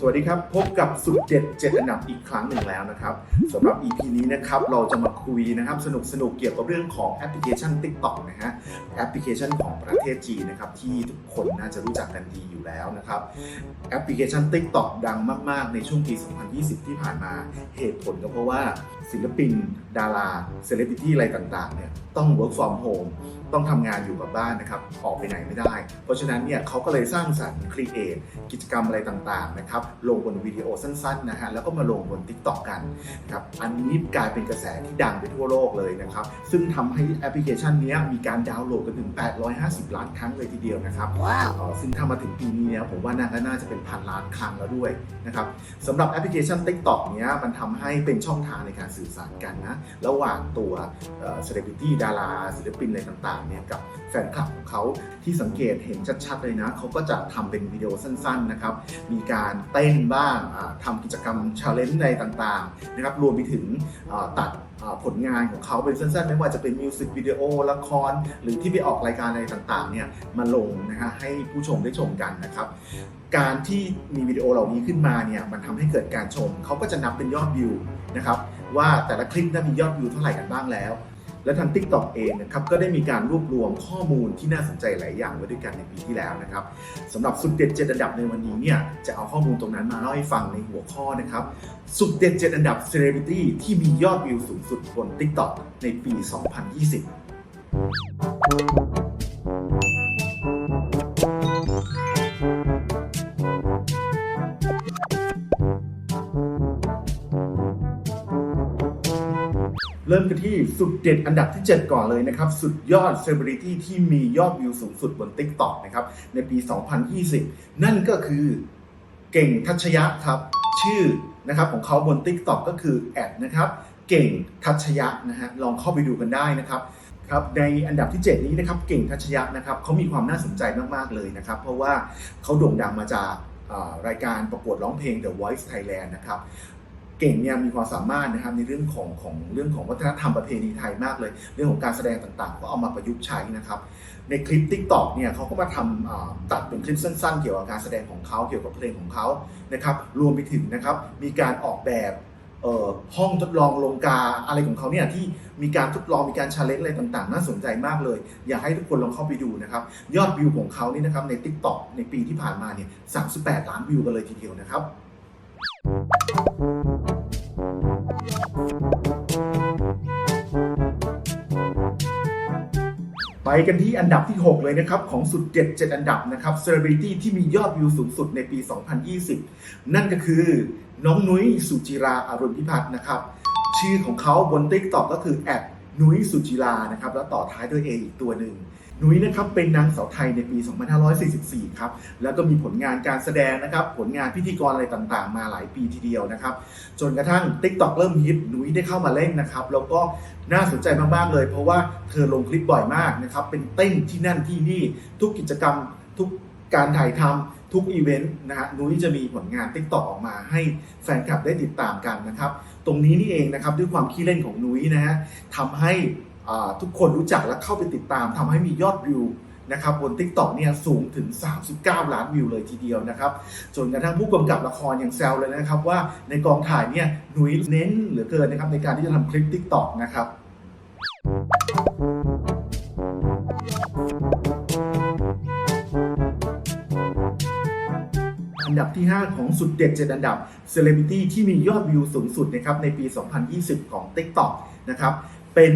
สวัสดีครับ พบกับสุดเด็ดเจ็ดอันดับอีกครั้งหนึ่งแล้วนะครับสำหรับ EP นี้นะครับเราจะมาคุยนะครับสนุกสนุกเกี่ยวกับเรื่องของแอปพลิเคชัน TikTok นะฮะแอปพลิเคชันของประเทศจีนนะครับที่ทุกคนน่าจะรู้จักกันดีอยู่แล้วนะครับแอปพลิเคชัน TikTok ดังมาก ๆ ในช่วงปี 2020 ที่ผ่านมาเหตุผลก็เพราะว่า ศิลปิน ดาราเซเลบริตี้อะไรต่างๆเนี่ยต้อง work from home ต้องทำงานอยู่กับบ้านนะครับออกไปไหนไม่ได้ เพราะฉะนั้นเนี่ยเขาก็เลยสร้างสรรค์ครีเอทกิจกรรมอะไรต่างๆนะครับลงบนวิดีโอสั้นๆนะฮะแล้วก็มาลงบน TikTok กันนะครับอันนี้กลายเป็นกระแสที่ดังไปทั่วโลกเลยนะครับซึ่งทำให้แอปพลิเคชันเนี้ยมีการดาวน์โหลดกันถึง 850 ล้านครั้งเลยทีเดียวนะครับ Wow. เอ่อซึ่งถ้ามาถึงปีนี้เนี่ยผมว่าน่าน่าจะเป็นพันล้านครั้งแล้วด้วยนะครับสำหรับแอปพลิเคชัน TikTok เนี้ยมันทำให้เป็นช่องทางในการสื่อสารกันนะ ระหว่างตัวเซเลบริตี้ดาราศิลปินอะไรต่างๆเนี่ยกับแฟนคลับของเขาที่สังเกตเห็นชัดๆเลยนะเขาก็จะทำเป็นวิดีโอสั้นๆนะครับ มีการเต้นบ้างอ่าทำกิจกรรมชาเลนจ์อะไรต่างๆนะครับรวมไปถึงตัดผลงานของเขาเป็นสั้นๆ ไม่ว่าจะเป็นมิวสิกวิดีโอละคร หรือที่ไปออกรายการอะไรต่างๆเนี่ยมาลงนะฮะให้ผู้ชมได้ชมกันนะครับ การที่มีวิดีโอเหล่านี้ขึ้นมาเนี่ยมันทำให้เกิดการชมเขาก็จะนับเป็นยอดวิวนะครับ ว่าแต่ละคลิปนั้นมียอดวิวเท่าไหร่กันบ้างแล้ว และทาง TikTok เองนะครับก็ได้มีการรวบรวมข้อมูลที่น่าสนใจหลายอย่างไว้ด้วยกันในปีที่แล้วนะครับสำหรับสุดเด็ดเจ็ดอันดับในวันนี้เนี่ยจะเอาข้อมูลตรงนั้นมาเล่าให้ฟังในหัวข้อนะครับสุดเด็ดเจ็ดอันดับเซเลบริตี้ที่มียอดวิวสูงสุดบน TikTok ในปี 2020 เริ่มกันที่สุดเด็ดอันดับที่ 7 ก่อนเลยนะครับ สุดยอดเซเลบริตี้ที่มียอดวิวสูงสุดบน TikTok นะครับ ในปี 2020 นั่นก็คือเก่งทัชยะครับ ชื่อนะครับของเขาบน TikTok ก็คือแอดนะครับเก่งทัชยะนะฮะลองเข้าไปดูกันได้นะครับครับในอันดับที่ 7 นี้นะครับเก่งทัชยะนะครับเขามีความน่าสนใจมาก ๆ เลยนะครับ เพราะว่าเขาโด่งดังมาจากรายการประกวดร้องเพลง The Voice Thailand นะครับ เก่งเนี่ยมีความสามารถนะครับในเรื่องของของเรื่องของวัฒนธรรมประเพณีไทยมากเลย เรื่องของการแสดงต่างๆ ก็เอามาประยุกต์ใช้นะครับในคลิป Tik t o อกเนี่ยเขาก็มาทำตัดเป็นคลิปสั้นๆ เกี่ยวกับการแสดงของเขาเกี่ยวกับเพลงของเขานะครับรวมไปถึงนะครับมีการออกแบบห้องทดลองลงกาอะไรของเขาเนี่ยที่มีการทดลองมีการชาเลนจ์อะไรต่างๆ น่าสนใจมากเลย อยากให้ทุกคนลองเข้าไปดูนะครับยอดวิวของเขานี่นะครับใน Tik t o อกในปีที่ผ่านมาเนี่ย38 ล้านวิวกันเลยทีเดียวนะครับ ไปกันที่อันดับที่ 6 เลยนะครับ ของสุดเจ็ดเจ็ดอันดับนะครับเซเลบริตี้ที่มียอดวิวสูงสุดในปี 2020 นั่นก็คือน้องนุ้ยสุจิราอรุณพิพัฒน์นะครับ ชื่อของเขาบน TikTok ก็คือแอดนุ้ยสุจิรานะครับ แล้วต่อท้ายด้วย A อีกตัวหนึ่ง นุ้ยนะครับเป็นนางสาวไทยในปี 2544 ครับ แล้วก็มีผลงานการแสดงนะครับ ผลงานพิธีกรอะไรต่างๆ มาหลายปีทีเดียวนะครับ จนกระทั่ง TikTok เริ่มฮิตนุ้ยได้เข้ามาเล่นนะครับ แล้วก็น่าสนใจมากๆเลย เพราะว่าเธอลงคลิปบ่อยมากนะครับ เป็นเต้นที่นั่นที่นี่ทุกกิจกรรมทุกการถ่ายทำทุกอีเวนต์นะฮะนุ้ยจะมีผลงาน TikTok อออกมาให้แฟนคลับได้ติดตามกันนะครับ ตรงนี้นี่เองนะครับด้วยความขี้เล่นของนุ้ยนะฮะทำให้ ทุกคนรู้จักและเข้าไปติดตามทำให้มียอดวิวนะครับบน TikTok เนี่ยสูงถึง 39 ล้านวิวเลยทีเดียวนะครับจนกระทั่งผู้กำกับละครอย่างแซวเลยนะครับ ว่าในกองถ่ายเนี่ยหนุยเน้นเหลือเกินนะครับในการที่จะทำคลิป TikTok นะครับอันดับที่ 5 ของสุดเด็ด7อันดับเซเลบริตี้ที่มียอดวิวสูงสุดนะครับในปี 2020 ของ TikTok นะครับเป็น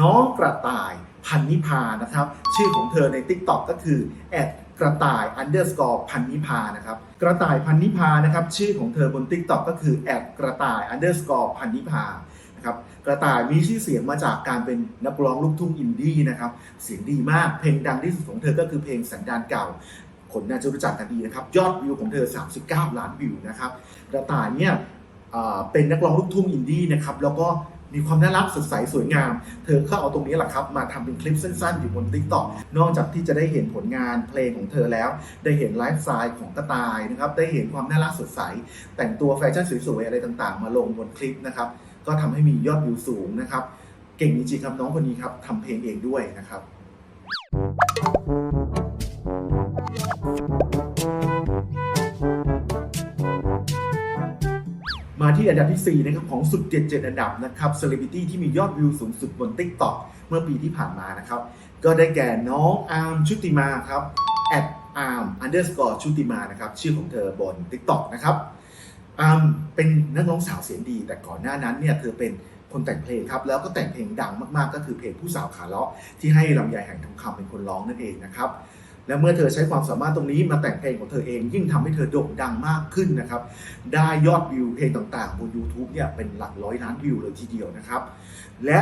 น้องกระต่ายพันนิพานะครับ ชื่อของเธอใน TikTok ก็คือแอดกระต่าย underscore พันนิพานะครับกระต่ายพันนิพานะครับชื่อของเธอบน TikTok ก็คือแอดกระต่าย underscore พันนิพานะครับกระต่ายมีชื่อเสียงมาจากการเป็นนักร้องลูกทุ่งอินดี้นะครับเสียงดีมากเพลงดังที่สุดของเธอก็คือเพลงสันดานเก่าคนน่าจะรู้จักกันดีนะครับ ยอดวิวของเธอ 39 ล้านวิวนะครับกระต่ายเนี่ยเป็นนักร้องลูกทุ่งอินดี้นะครับแล้วก็ มีความน่ารักสดใสสวยงาม เธอก็เอาตรงนี้แหละครับ มาทำเป็นคลิปสั้นๆ อยู่บน TikTok นอกจากที่จะได้เห็นผลงานเพลงของเธอแล้ว ได้เห็นไลฟ์สไตล์ของกระต่ายนะครับ ได้เห็นความน่ารักสดใส แต่งตัวแฟชั่นสวยๆ อะไรต่างๆ มาลงบนคลิปนะครับ ก็ทำให้มียอดวิวสูงนะครับ เก่งจริงๆครับน้องคนนี้ครับทำเพลงเองด้วยนะครับอาที่อันดับที่ 4 นะครับ ของสุดเจ็ดเจ็ดอันดับนะครับเซเลบริตี้ที่มียอดวิวสูงสุดบน TikTok เมื่อปีที่ผ่านมานะครับ ก็ได้แก่น้องอาร์มชุติมาครับ at arm underscore ชุติมานะครับ ชื่อของเธอบน TikTok นะครับอาร์มเป็นนักร้องสาวเสียงดี แต่ก่อนหน้านั้นเนี่ยเธอเป็นคนแต่งเพลงครับ แล้วก็แต่งเพลงดังมากๆ ก็คือเพลงผู้สาวขาเลาะที่ให้ลำไยแห่งทองคำเป็นคนร้องนั่นเองนะครับ และเมื่อเธอใช้ความสามารถตรงนี้มาแต่งเพลงของเธอเอง ยิ่งทำให้เธอโด่งดังมากขึ้นนะครับ ได้ยอดวิวเพลงต่างๆ บน YouTube เนี่ยเป็นหลักร้อยล้านวิวเลยทีเดียวนะครับ และ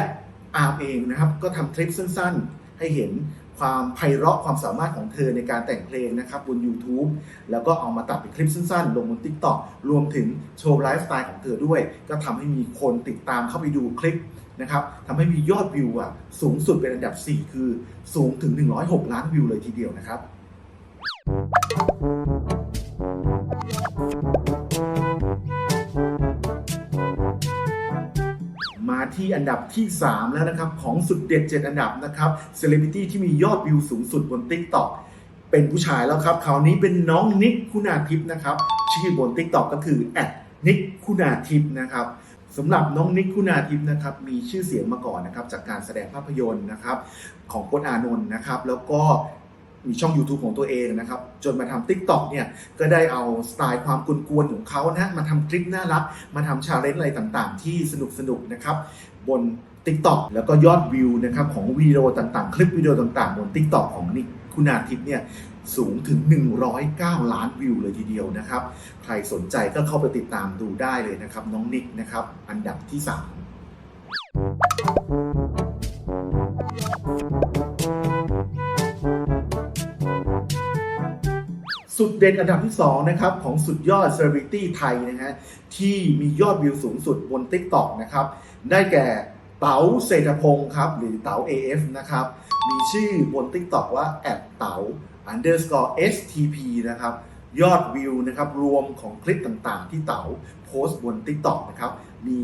อาร์มเองนะครับก็ทำคลิปสั้นๆ ให้เห็นความไพเราะความสามารถของเธอในการแต่งเพลงนะครับบน YouTube แล้วก็เอามาตัดเป็นคลิปสั้นๆ ลงบน TikTok รวมถึงโชว์ไลฟ์สไตล์ของเธอด้วย ก็ทำให้มีคนติดตามเข้าไปดูคลิป นะครับทำให้มียอดวิวอะสูงสุดเป็นอันดับ 4 คือสูงถึง 106 ล้านวิวเลยทีเดียวนะครับมาที่อันดับที่ 3 แล้วนะครับ ของสุดเด็ด 7 อันดับนะครับเซเลบริตี้ที่มียอดวิวสูงสุดบน TikTok เป็นผู้ชายแล้วครับคราวนี้เป็นน้องนิกคุณาทิพย์นะครับ ชื่อบน TikTok ก็คือแอดนิกคุณาทิพย์นะครับ สำหรับน้องนิกคุณาทิพย์นะครับมีชื่อเสียงมาก่อนนะครับจากการแสดงภาพยนตร์นะครับของพจน์อานนท์นะครับแล้วก็มีช่อง YouTube ของตัวเองนะครับ จนมาทำ TikTok เนี่ยก็ได้เอาสไตล์ความกวนๆของเขานะมาทำคลิปน่ารัก มาทำชาเลนจ์อะไรต่างๆ ที่สนุกๆนะครับ บน TikTok แล้วก็ยอดวิวนะครับของวิดีโอต่างๆ คลิปวิดีโอต่างๆ บน TikTok ของนิกคุณาทิพย์เนี่ย สูงถึง 109 ล้านวิวเลยทีเดียวนะครับ ใครสนใจก็เข้าไปติดตามดูได้เลยนะครับ น้องนิกนะครับ อันดับที่ 3 สุดเด่นอันดับที่ 2 นะครับ ของสุดยอดเซเลบริตี้ไทยนะฮะที่มียอดวิวสูงสุดบน TikTok นะครับ ได้แก่เต๋าเศรษฐพงศ์ครับ หรือเต๋า AF นะครับ มีชื่อบน TikTok ว่าแอดเต๋า underscore stp นะครับ ยอดวิวนะครับรวมของคลิปต่างๆ ที่เต๋าโพสต์บน TikTok นะครับ มี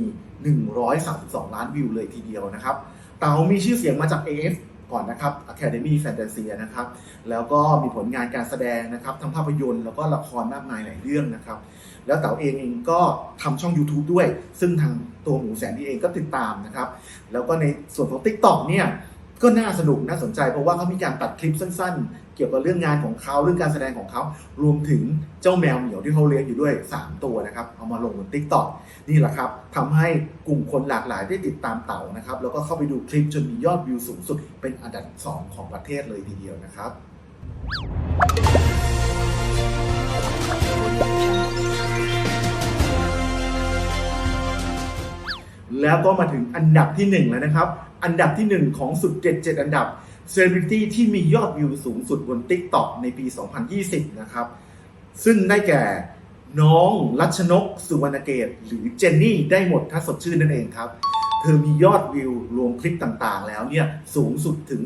132 ล้านวิวเลยทีเดียวนะครับ เต๋ามีชื่อเสียงมาจาก AF ก่อนนะครับ Academy Fantasy นะครับ แล้วก็มีผลงานการแสดงนะครับทั้งภาพยนตร์แล้วก็ละครมากมายหลายเรื่องนะครับ แล้วเต๋าเองเองก็ทำช่อง YouTube ด้วย ซึ่งทางตัวหมูแสนดีเองก็ติดตามนะครับ แล้วก็ในส่วนของ TikTok เนี่ยก็น่าสนุกน่าสนใจเพราะว่าเขามีการตัดคลิปสั้นๆ เกี่ยวกับเรื่องงานของเขาเรื่องการแสดงของเขารวมถึงเจ้าแมวเหมียวที่เขาเลี้ยงอยู่ด้วย 3 ตัวนะครับ เอามาลงบน TikTok นี่แหละครับทำให้กลุ่มคนหลากหลายได้ติดตามเต่านะครับ แล้วก็เข้าไปดูคลิปจนมียอดวิวสูงสุด เป็นอันดับ 2 ของประเทศเลยทีเดียวนะครับ แล้วก็มาถึงอันดับที่ 1 แล้วนะครับ อันดับที่ 1 ของสุด7 7อันดับ เซเลบริตี้ที่มียอดวิวสูงสุดบน TikTok ในปี 2020 นะครับ ซึ่งได้แก่น้องรัชนก สุวรรณเกต หรือเจนนี่ได้หมดถ้าสดชื่นนั่นเองครับ เธอมียอดวิวรวมคลิปต่างๆ แล้วเนี่ยสูงสุดถึง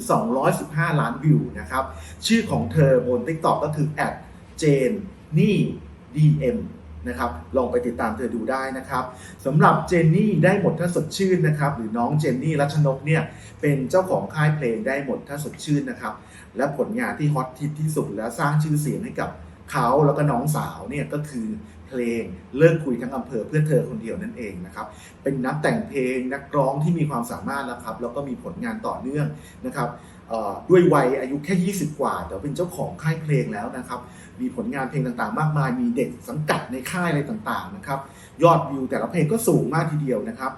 215 ล้านวิวนะครับ ชื่อของเธอบน TikTok ก็คือแอดเจนนี่ DM นะครับ ลองไปติดตามเธอดูได้นะครับสำหรับเจนนี่ได้หมดถ้าสดชื่นนะครับ หรือน้องเจนนี่รัชนกเนี่ยเป็นเจ้าของค่ายเพลงได้หมดถ้าสดชื่นนะครับ และผลงานที่ฮอตฮิตที่สุดและสร้างชื่อเสียงให้กับเขาแล้วก็น้องสาวเนี่ยก็คือเพลงเลิกคุยทั้งอำเภอเพื่อเธอคนเดียวนั่นเองนะครับเป็นนักแต่งเพลงนักร้องที่มีความสามารถนะครับแล้วก็มีผลงานต่อเนื่องนะครับด้วยวัยอายุแค่ 20 กว่าแต่เป็นเจ้าของค่ายเพลงแล้วนะครับ มีผลงานเพลงต่างๆ มากมาย มีเด็กสังกัดในค่ายอะไรต่างๆนะครับ ยอดวิวแต่ละเพลงก็สูงมากทีเดียวนะครับ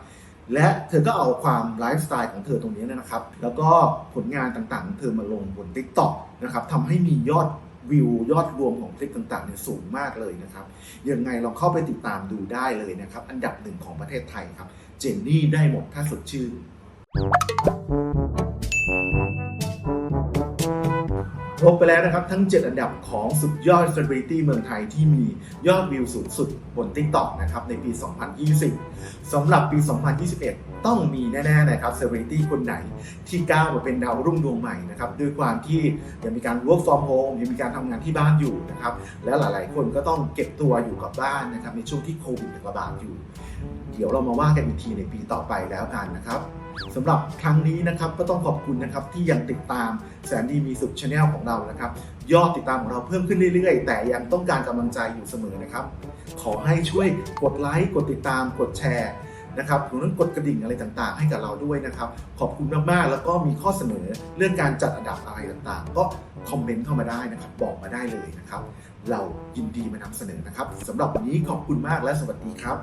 และเธอก็เอาความไลฟ์สไตล์ของเธอตรงนี้นะครับ แล้วก็ผลงานต่างๆของเธอมาลงบน TikTok นะครับทำให้มียอดวิวยอดรวมของคลิปต่างๆเนี่ยสูงมากเลยนะครับ ยังไงลองเข้าไปติดตามดูได้เลยนะครับ อันดับหนึ่งของประเทศไทยครับ เจนนี่ได้หมดถ้าสดชื่น ครบไปแล้วนะครับ ทั้ง 7 อันดับของสุดยอด Celebrity เมืองไทยที่มียอดวิวสูงสุดบน TikTok นะครับในปี 2020 สำหรับปี 2021 ต้องมีแน่ๆนะครับ Celebrity คนไหนที่ก้าวมาเป็นดาวรุ่งดวงใหม่นะครับด้วยความที่ยังมีการ work from home ยังมีการทำงานที่บ้านอยู่นะครับและหลายๆ คนก็ต้องเก็บตัวอยู่กับบ้านนะครับในช่วงที่โควิดระบาดอยู่ เดี๋ยวเรามาว่ากันอีกทีในปีต่อไปแล้วกันนะครับ สำหรับครั้งนี้นะครับก็ต้องขอบคุณนะครับที่ยังติดตามแสนดีมีสุขชาแนลของเรานะครับยอดติดตามของเราเพิ่มขึ้นเรื่อยๆ แต่ยังต้องการกำลังใจอยู่เสมอนะครับ ขอให้ช่วยกดไลค์กดติดตามกดแชร์นะครับรวมทั้งกดกระดิ่งอะไรต่างๆ ให้กับเราด้วยนะครับ ขอบคุณมากๆ แล้วก็มีข้อเสนอเรื่องการจัดอันดับอะไรต่างๆ ก็คอมเมนต์เข้ามาได้นะครับ บอกมาได้เลยนะครับ เรายินดีมานำเสนอนะครับสำหรับวันนี้ขอบคุณมากและสวัสดีครับ